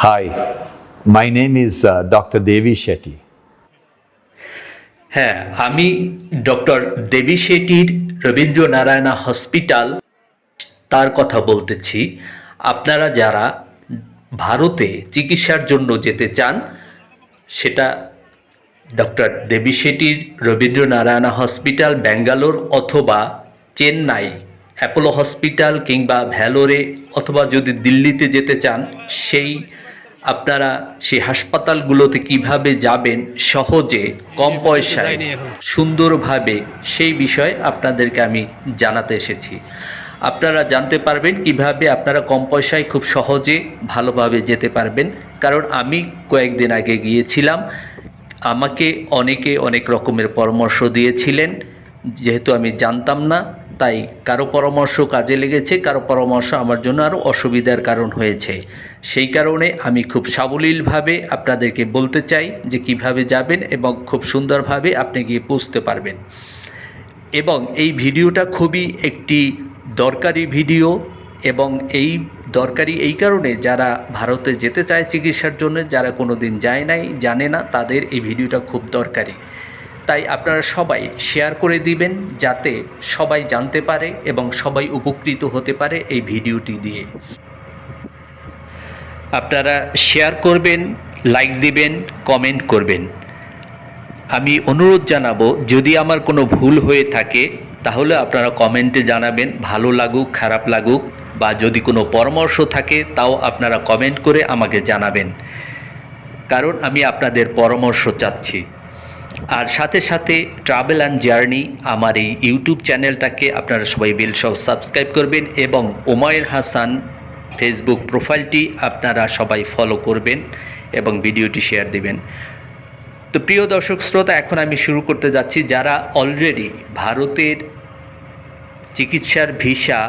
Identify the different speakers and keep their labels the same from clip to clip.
Speaker 1: Hi, my name is uh, Dr. Devi Shetty.
Speaker 2: হ্যাঁ আমি doctor Devi শেঠির রবীন্দ্র নারায়ণা হসপিটাল তার কথা বলতেছি আপনারা যারা ভারতে চিকিৎসার জন্য যেতে চান সেটা ডক্টর দেবী শেঠির রবীন্দ্র নারায়ণা হসপিটাল ব্যাঙ্গালোর অথবা চেন্নাই অ্যাপোলো হসপিটাল কিংবা ভ্যালোরে অথবা যদি দিল্লিতে যেতে চান সেই আপনারা সেই হাসপাতালগুলোতে কীভাবে যাবেন সহজে কম পয়সায় সুন্দরভাবে সেই বিষয়ে আপনাদেরকে আমি জানাতে এসেছি। আপনারা জানতে পারবেন কীভাবে আপনারা কম পয়সায় খুব সহজে ভালোভাবে যেতে পারবেন। কারণ আমি কয়েকদিন আগে গিয়েছিলাম আমাকে অনেকে অনেক রকমের পরামর্শ দিয়েছিলেন। যেহেতু আমি জানতাম না তাই কারও পরামর্শ কাজে লেগেছে, কারও পরামর্শ আমার জন্য আরও অসুবিধার কারণ হয়েছে। সেই কারণে আমি খুব সাবলীলভাবে আপনাদেরকে বলতে চাই যে কীভাবে যাবেন এবং খুব সুন্দরভাবে আপনি গিয়ে পৌঁছতে পারবেন। এবং এই ভিডিওটা খুবই একটি দরকারি ভিডিও এবং এই দরকারি এই কারণে যারা ভারতে যেতে চায় চিকিৎসার জন্য, যারা কোনো দিন যায় নাই, জানে না, তাদের এই ভিডিওটা খুব দরকারি। তাই আপনারা সবাই শেয়ার করে দিবেন যাতে সবাই জানতে পারে এবং সবাই উপকৃত হতে পারে এই ভিডিওটি দিয়ে। আপনারা শেয়ার করবেন লাইক দিবেন কমেন্ট করবেন। আমি অনুরোধ জানাব, যদি আমার কোনো ভুল হয়ে থাকে, তাহলে আপনারা কমেন্টে জানাবেন, ভালো লাগুক, খারাপ লাগুক, বা যদি কোনো পরামর্শ থাকে, তাও আপনারা কমেন্ট করে আমাকে জানাবেন। কারণ আমি আপনাদের পরামর্শ চাচ্ছি। আর সাথে সাথে ট্রাভেল অ্যান্ড জার্নি আমার এই ইউটিউব চ্যানেলটাকে আপনারা সবাই বেল সহ সাবস্ক্রাইব করবেন এবং ওমায়ের হাসান ফেসবুক প্রোফাইলটি আপনারা সবাই ফলো করবেন এবং ভিডিওটি শেয়ার দিবেন। তো প্রিয় দর্শক শ্রোতা, এখন আমি শুরু করতে যাচ্ছি যারা অলরেডি ভারতের চিকিৎসার ভিসা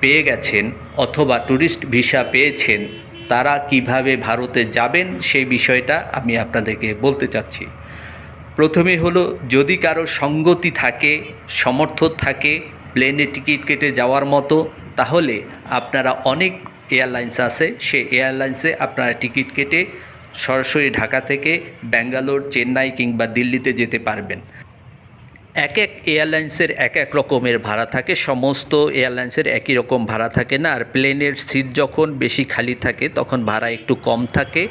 Speaker 2: পেয়ে গেছেন অথবা ট্যুরিস্ট ভিসা পেয়েছেন, তারা কীভাবে ভারতে যাবেন সেই বিষয়টা আমি আপনাদেরকে বলতে চাচ্ছি। প্রথমে হলো, যদি কারও সঙ্গতি থাকে সমর্থ থাকে প্লেনে টিকিট কেটে যাওয়ার মতো, তাহলে আপনারা অনেক এয়ারলাইন্স আছে সে এয়ারলাইন্সে আপনারা টিকিট কেটে সরাসরি ঢাকা থেকে ব্যাঙ্গালোর, চেন্নাই কিংবা দিল্লিতে যেতে পারবেন। এক এক এয়ারলাইন্সের এক এক রকমের ভাড়া থাকে, সমস্ত এয়ারলাইন্সের একই রকম ভাড়া থাকে না, আর প্লেনের সিট যখন বেশি খালি থাকে, তখন ভাড়া একটু কম থাকে,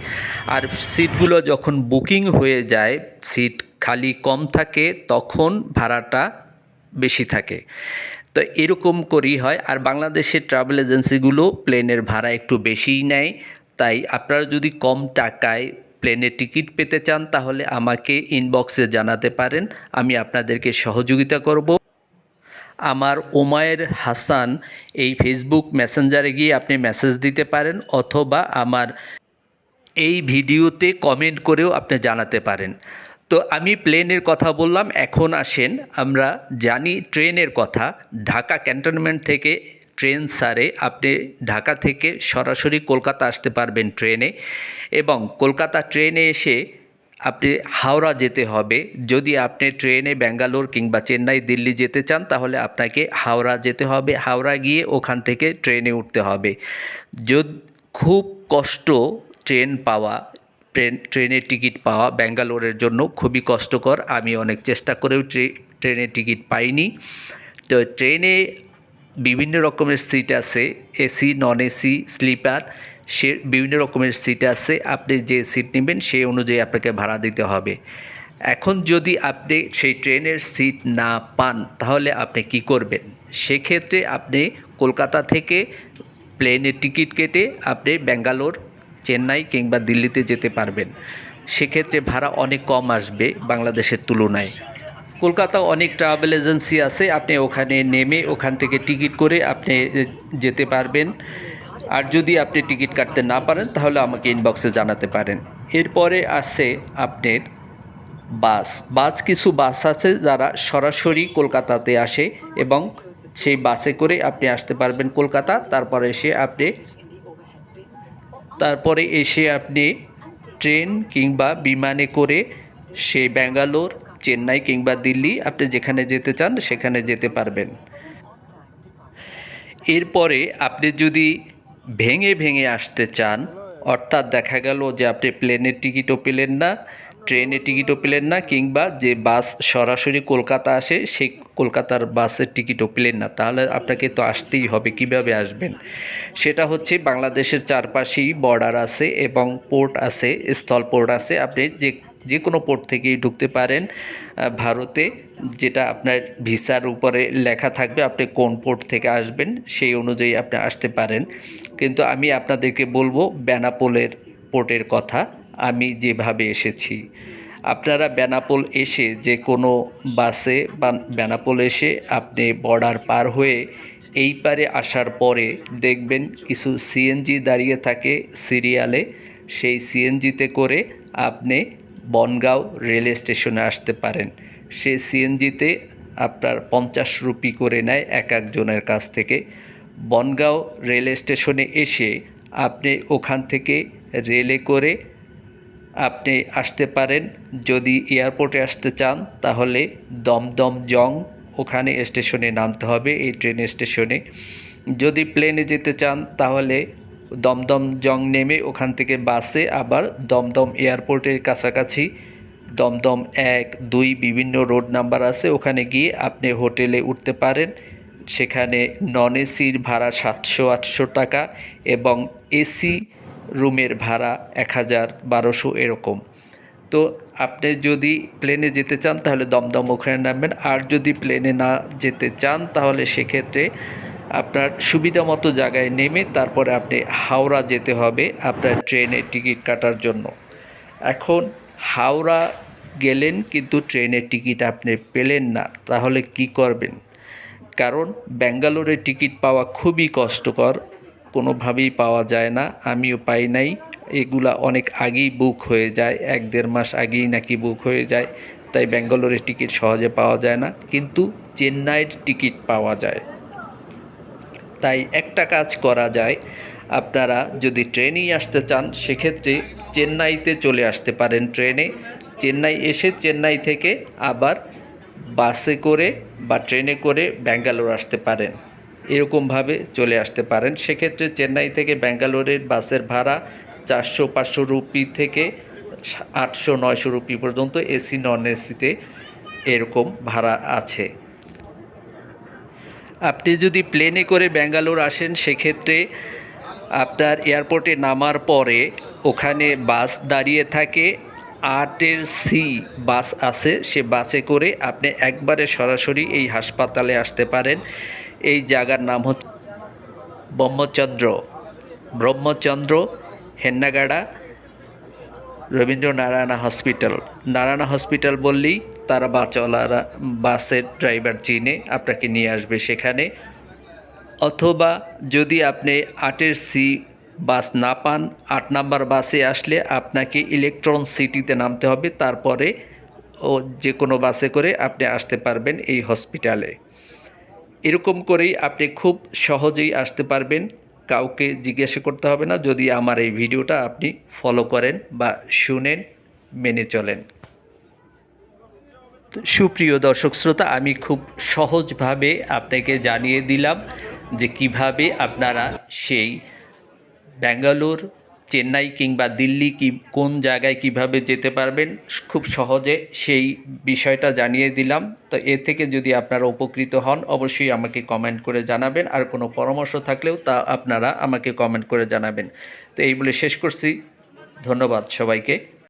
Speaker 2: আর সিটগুলো যখন বুকিং হয়ে যায় সিট খালি কম থাকে, তখন ভাড়াটা বেশি থাকে। তো এরকম করেই হয়। আর বাংলাদেশের ট্রাভেল এজেন্সিগুলো প্লেনের ভাড়া একটু বেশিই নেয়। তাই আপনারা যদি কম টাকায় প্লেনের টিকিট পেতে চান, তাহলে আমাকে ইনবক্সে জানাতে পারেন। আমি আপনাদেরকে সহযোগিতা করব। আমার ওমায়ের হাসান এই ফেসবুক মেসেঞ্জারে গিয়ে আপনি মেসেজ দিতে পারেন, অথবা আমার এই ভিডিওতে কমেন্ট করেও আপনি জানাতে পারেন। তো আমি প্লেনের কথা বললাম, এখন আসেন আমরা জানি ট্রেনের কথা। ঢাকা ক্যান্টনমেন্ট থেকে ট্রেন সারে, আপনি ঢাকা থেকে সরাসরি কলকাতা আসতে পারবেন ট্রেনে এবং কলকাতা ট্রেনে এসে আপনি হাওড়া যেতে হবে। যদি আপনি ট্রেনে ব্যাঙ্গালোর কিংবা চেন্নাই, দিল্লি যেতে চান, তাহলে আপনাকে হাওড়া যেতে হবে। হাওড়া গিয়ে ওখান থেকে ট্রেনে উঠতে হবে। খুব কষ্ট ট্রেন পাওয়া ট্রেনের টিকিট পাওয়া ব্যাঙ্গালোরের জন্য খুবই কষ্টকর। আমি অনেক চেষ্টা করেও ট্রে, ট্রেনের টিকিট পাইনি। তো ট্রেনে বিভিন্ন রকমের সিট আছে, এসি নন এসি স্লিপার, সে বিভিন্ন রকমের সিট আছে। আপনি যে সিট নেবেন সেই অনুযায়ী আপনাকে ভাড়া দিতে হবে। এখন যদি আপনি সেই ট্রেনের সিট না পান, তাহলে আপনি কি করবেন? সেক্ষেত্রে আপনি কলকাতা থেকে প্লেনের টিকিট কেটে আপনি ব্যাঙ্গালোর চেন্নাই কিংবা দিল্লিতে যেতে পারবেন। সেক্ষেত্রে ভাড়া অনেক কম আসবে বাংলাদেশের তুলনায়। কলকাতা অনেক ট্রাভেল এজেন্সি আছে, আপনি ওখানে নেমে ওখান থেকে টিকিট করে আপনি যেতে পারবেন। আর যদি আপনি টিকিট কাটতে না পারেন, তাহলে আমাকে ইনবক্সে জানাতে পারেন। এরপরে আছে আপনার বাস। বাস কিছু বাস আছে যারা সরাসরি কলকাতাতে আসে এবং সেই বাসে করে আপনি আসতে পারবেন কলকাতা। তারপরে এসে আপনি তারপরে এসে আপনি ট্রেন কিংবা বিমানে করে সে ব্যাঙ্গালোর, চেন্নাই কিংবা দিল্লি আপনি যেখানে যেতে চান সেখানে যেতে পারবেন। এরপরে আপনি যদি ভেঙে ভেঙে আসতে চান, অর্থাৎ দেখা গেল যে আপনি প্লেনের টিকিটও পেলেন না ট্রেনের টিকিটও পেলেন না কিংবা যে বাস সরাসরি কলকাতা আসে, সেই কলকাতার বাসের টিকিটও পেলেন না। তাহলে আপনাকে তো আসতেই হবে, কীভাবে আসবেন? সেটা হচ্ছে বাংলাদেশের চারপাশেই বর্ডার আছে এবং পোর্ট আছে, স্থল পোর্ট আছে। আপনি যে যে কোনো পোর্ট থেকেই ঢুকতে পারেন ভারতে। যেটা আপনার ভিসার উপরে লেখা থাকবে, আপনি কোন পোর্ট থেকে আসবেন, সেই অনুযায়ী আপনি আসতে পারেন। কিন্তু আমি আপনাদেরকে বলব, বেনাপোলের পোর্টের কথা। আমি যেভাবে এসেছি। আপনারা বেনাপোল এসে যে কোনো বাসে বা বেনাপোল এসে আপনি বর্ডার পার হয়ে এই পারে আসার পরে দেখবেন কিছু সিএনজি দাঁড়িয়ে থাকে সিরিয়ালে। সেই সিএনজিতে করে আপনি বনগাঁও রেল স্টেশনে আসতে পারেন। সেই সিএনজিতে আপনার পঞ্চাশ রুপি করে নেয় এক একজনের কাছ থেকে। বনগাঁও রেল স্টেশনে এসে আপনি ওখান থেকে রেলে করে আপনি আসতে পারেন। যদি এয়ারপোর্টে আসতে চান, তাহলে দমদম জং ওখানে স্টেশনে নামতে হবে, এই ট্রেন স্টেশনে। যদি প্লেনে যেতে চান, তাহলে দমদম জং নেমে ওখান থেকে বাসে আবার দমদম এয়ারপোর্টের কাছাকাছি দমদম এক, দুই বিভিন্ন রোড নাম্বার আছে, ওখানে গিয়ে আপনি হোটেলে উঠতে পারেন। সেখানে নন এসির ভাড়া সাতশো আটশো টাকা এবং এসি রুমের ভাড়া এক হাজার বারোশো এরকম। তো আপনি যদি প্লেনে যেতে চান, তাহলে দমদম ওখানে নামবেন। আর যদি প্লেনে না যেতে চান, তাহলে সেক্ষেত্রে আপনার সুবিধা মতো জায়গায় নেমে তারপরে আপনি হাওড়া যেতে হবে আপনার ট্রেনের টিকিট কাটার জন্য। এখন হাওড়া গেলেন, কিন্তু ট্রেনের টিকিট আপনি পেলেন না। তাহলে কি করবেন? কারণ ব্যাঙ্গালোরের টিকিট পাওয়া খুবই কষ্টকর। কোনোভাবেই পাওয়া যায় না, আমিও পাই নাই। এগুলা অনেক আগেই বুক হয়ে যায়, এক দেড় মাস আগেই নাকি বুক হয়ে যায়, তাই ব্যাঙ্গালোরের টিকিট সহজে পাওয়া যায় না, কিন্তু চেন্নাইয়ের টিকিট পাওয়া যায়। তাই একটা কাজ করা যায়, আপনারা যদি ট্রেনেই আসতে চান, সেক্ষেত্রে চেন্নাইতে চলে আসতে পারেন ট্রেনে। চেন্নাই এসে চেন্নাই থেকে আবার বাসে করে বা ট্রেনে করে ব্যাঙ্গালোর আসতে পারেন। এরকমভাবে চলে আসতে পারেন। সেক্ষেত্রে চেন্নাই থেকে ব্যাঙ্গালোরের বাসের ভাড়া চারশো পাঁচশো রুপি থেকে আটশো নয়শো রুপি পর্যন্ত এসি নন এসিতে এরকম ভাড়া আছে। আপনি যদি প্লেনে করে ব্যাঙ্গালোর আসেন, সেক্ষেত্রে আপনার এয়ারপোর্টে নামার পরে ওখানে বাস দাঁড়িয়ে থাকে। আটের সি বাস আছে, সে বাসে করে আপনি একবারে সরাসরি এই হাসপাতালে আসতে পারেন। এই জায়গার নাম হচ্ছে ব্রহ্মচন্দ্র। ব্রহ্মচন্দ্র হেন্নাগাড়া রবীন্দ্র নারায়ণা হসপিটাল। নারায়ণা হসপিটাল বললেই তারা বাসওয়ালারা বাসের ড্রাইভার চিনে আপনাকে নিয়ে আসবে সেখানে। অথবা যদি আপনি আটের সি বাস না পান, আট নাম্বার বাসে আসলে আপনাকে ইলেকট্রন সিটিতে নামতে হবে। তারপরে ও যে কোনো বাসে করে আপনি আসতে পারবেন এই হসপিটালে। এরকম করেই আপনি খুব সহজেই আসতে পারবেন। কাউকে জিজ্ঞাসা করতে হবে না, যদি আমার এই ভিডিওটা আপনি ফলো করেন বা শুনেন, মেনে চলেন। সুপ্রিয় দর্শক শ্রোতা, আমি খুব সহজভাবে আপনাকে জানিয়ে দিলাম যে কীভাবে আপনারা সেই ব্যাঙ্গালোর চেন্নাই কিংবা দিল্লি কি, কোন জায়গায় কীভাবে যেতে পারবেন, খুব সহজে সেই বিষয়টা জানিয়ে দিলাম। তো এ থেকে যদি আপনারা উপকৃত হন, অবশ্যই আমাকে কমেন্ট করে জানাবেন। আর কোনো পরামর্শ থাকলেও তা আপনারা আমাকে কমেন্ট করে জানাবেন। তো এই বলে শেষ করছি। ধন্যবাদ সবাইকে।